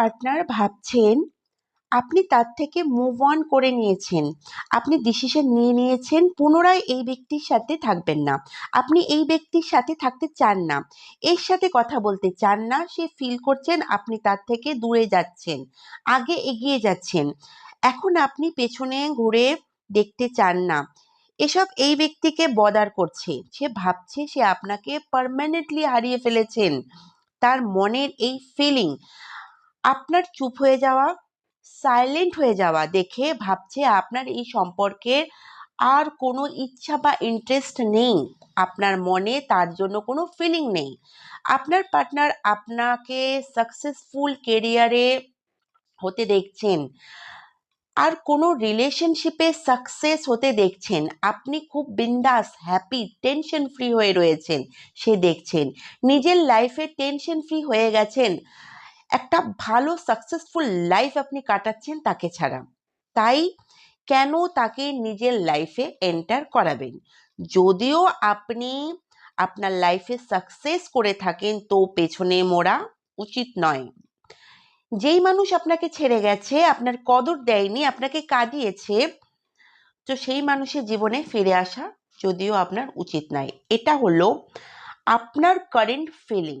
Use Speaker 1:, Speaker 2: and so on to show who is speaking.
Speaker 1: Partner ভাবছেন, আপনি তার থেকে মুভ অন করে নিয়েছেন। আপনি ডিসিশন নিয়ে নিয়েছেন, পুনরায় এই ব্যক্তির সাথে থাকবেন না। আপনি এই ব্যক্তির সাথে থাকতে চান না। এর সাথে কথা বলতে চান না। সে ফিল করছেন, আপনি তার থেকে দূরে যাচ্ছেন, আগে এগিয়ে যাচ্ছেন। এখন আপনি পেছনে ঘুরে দেখতে চান না। এসব এই ব্যক্তিকে বদার করছে। সে ভাবছে, সে আপনাকে পার্মানেন্টলি হারিয়ে ফেলেছেন। তার মনের এই ফিলিং আপনার চুপ হয়ে যাওয়া সাইলেন্ট হয়ে যাওয়া দেখে ভাবছে আপনার এই সম্পর্কে আর কোনো ইচ্ছা বা ইন্টারেস্ট নেই। আপনার মনে তার জন্য কোনো ফিলিং নেই। আপনার পার্টনার আপনাকে সাকসেসফুল কেরিয়ারে হতে দেখছেন। আর কোনো রিলেশনশিপে সাকসেস হতে দেখছেন। আপনি খুব বিন্দাস হ্যাপি টেনশন ফ্রি হয়ে রয়েছেন। সে দেখছেন। নিজের লাইফে টেনশন ফ্রি হয়ে গেছেন। একটা ভালো সাকসেসফুল লাইফ আপনি কাটাচ্ছেন তাকে ছাড়া। তাই কেন তাকে নিজের লাইফে এন্টার করাবেন? যদিও আপনি আপনার লাইফে সাকসেস করে থাকেন, তো পেছনে মোড়া উচিত নয়। যেই মানুষ আপনাকে ছেড়ে গেছে, আপনার কদর দেয়নি, আপনাকে কাঁদিয়েছে, তো সেই মানুষের জীবনে ফিরে আসা যদিও আপনার উচিত নয়। এটা হলো আপনার কারেন্ট ফিলিং